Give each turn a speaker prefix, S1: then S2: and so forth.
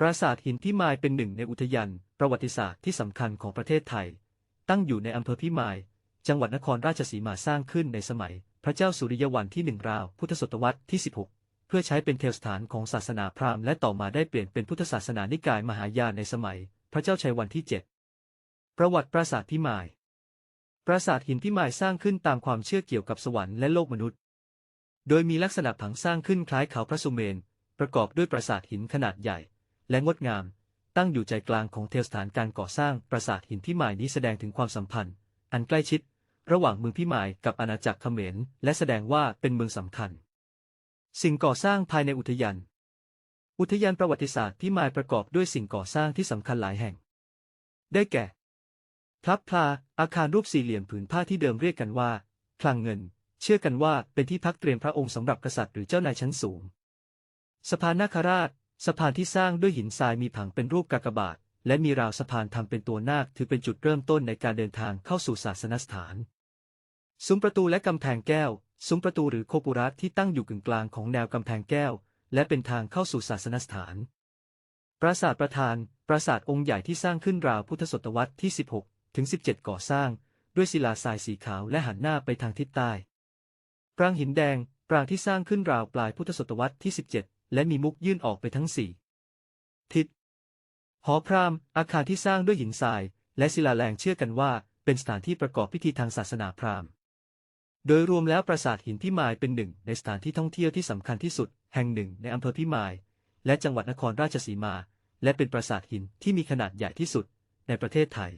S1: ปราสาทหินพิมายเป็นหนึ่งในอุทยานประวัติศาสตร์ที่สำคัญของประเทศไทย ตั้งอยู่ในอำเภอพิมาย จังหวัดนครราชสีมาสร้างขึ้นในสมัย พระเจ้าสุริยวันที่หนึ่งราว พุทธศตวรรษที่ 16 เพื่อใช้เป็นเทวสถานของศาสนาพราหมณ์และต่อมาได้เปลี่ยนเป็นพุทธศาสนานิกายมหายานในสมัย พระเจ้าชัยวันที่ 7 ประวัติปราสาทพิมาย ปราสาทหินพิมายสร้างขึ้นตามความเชื่อเกี่ยวกับสวรรค์และโลกมนุษย์ โดยมีลักษณะผังสร้างขึ้นคล้ายเขาพระสุเมน ประกอบด้วยปราสาทหินขนาดใหญ่ และงดงาม ตั้งอยู่ใจกลางของเทวสถานการก่อสร้างปราสาทหินพิมายนี้แสดงถึงความสัมพันธ์ อันใกล้ชิด ระหว่างเมืองพิมายกับอาณาจักรเขมร และแสดงว่าเป็นเมืองสำคัญ สิ่งก่อสร้างภายในอุทยานอุทยานประวัติศาสตร์พิมายประกอบด้วยสิ่งก่อสร้างที่สำคัญหลายแห่ง ได้แก่พลับพลา อาคารรูปสี่เหลี่ยมผืนผ้าที่เดิมเรียกกันว่าคลังเงิน เชื่อกันว่าเป็นที่พักเตรียมพระองค์สำหรับกษัตริย์หรือเจ้านายชั้นสูงสะพานนาคราช สะพานที่สร้างด้วยหินทรายมีผังเป็นรูปกากบาท และมีราวสะพานทำเป็นตัวนาคถือเป็นจุดเริ่มต้นในการเดินทางเข้าสู่ศาสนสถาน ซุ้มประตูและกำแพงแก้ว ซุ้มประตูหรือโคปุระที่ตั้งอยู่กึ่งกลางของแนวกำแพงแก้ว และเป็นทางเข้าสู่ศาสนสถาน ปราสาทประธาน ปราสาทองค์ใหญ่ที่สร้างขึ้นราวพุทธศตวรรษที่ 16 ถึง 17 ก่อสร้าง ด้วยศิลาทรายสีขาวและหันหน้าไปทางทิศใต้ ปรางหินแดง ปรางที่สร้างขึ้นราวปลายพุทธศตวรรษที่ 17 และมีมุกยื่นออกไปทั้งสี่ทิศหอพราหมณ์อาคารที่สร้างด้วยหินทราย และศิลาแรงเชื่อกันว่า เป็นสถานที่ประกอบพิธีทางศาสนาพราหมณ์ โดยรวมแล้วปราสาทหินพิมายเป็นหนึ่ง ในสถานที่ท่องเที่ยวที่สำคัญที่สุด แห่งหนึ่งในอำเภอพิมาย และจังหวัดนครราชสีมา และเป็นปราสาทหินที่มีขนาดใหญ่ที่สุดในประเทศไทย